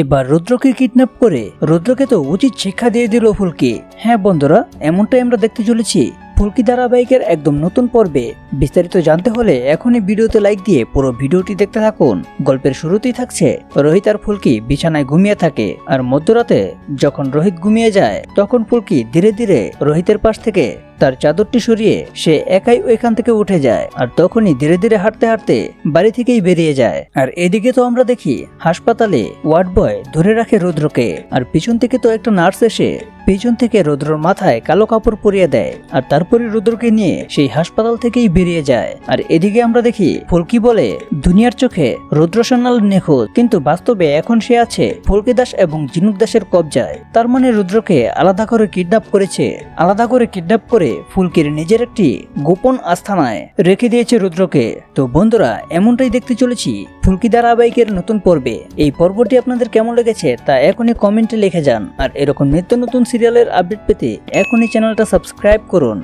এবার রুদ্রকে কিডন্যাপ করে রুদ্রকে তো উচিত শিক্ষা দিয়ে দিল ফুলকি। হ্যাঁ বন্ধুরা, এমনটাই আমরা দেখতে চলেছি। ফুলকি ধারাবাহিকের একদম নতুন পর্বে। বিস্তারিত জানতে হলে এখনই ভিডিওতে লাইক দিয়ে পুরো ভিডিওটি দেখতে থাকুন। গল্পের শুরুতেই থাকছে, রোহিত আর ফুলকি বিছানায় ঘুমিয়ে থাকে। আর মধ্যরাতে যখন রোহিত ঘুমিয়ে যায়, তখন ফুলকি ধীরে ধীরে রোহিতের পাশ থেকে তার চাদরটি সরিয়ে সে একাই ওইখান থেকে উঠে যায় আর তখনই ধীরে ধীরে হাঁটতে হাঁটতে বাড়ি থেকেই বেরিয়ে যায়। আর এদিকে তো আমরা দেখি হাসপাতালে ওয়ার্ড বয় ধরে রাখে রুদ্রকে আর পিছন থেকে তো একটা নার্স এসে পিছন থেকে রুদ্রর মাথায় কালো কাপড় পরিয়ে দেয় আর তারপরে রুদ্রকে নিয়ে সেই হাসপাতাল থেকেই বেরিয়ে যায়। আর এদিকে আমরা দেখি ফুলকি বলে, দুনিয়ার চোখে রুদ্র সোনাল নিখোঁজ, কিন্তু বাস্তবে এখন সে আছে ফুলকি দাস এবং জিনুক দাসের কবজায়। তার মানে রুদ্রকে আলাদা করে কিডন্যাপ করেছে, আলাদা করে কিডন্যাপ করে ফুলকির নিজের একটি গোপন আস্থানায় রেখে দিয়েছে রুদ্রকে। তো বন্ধুরা, এমনটাই দেখতে চলেছি ফুলকি ধারাবাহিকের নতুন পর্বে। এই পর্বটি আপনাদের কেমন লেগেছে তা এখনই কমেন্টে লিখে যান। আর এরকম নিত্য নতুন সিরিয়ালের আপডেট পেতে এখনই চ্যানেলটা সাবস্ক্রাইব করুন।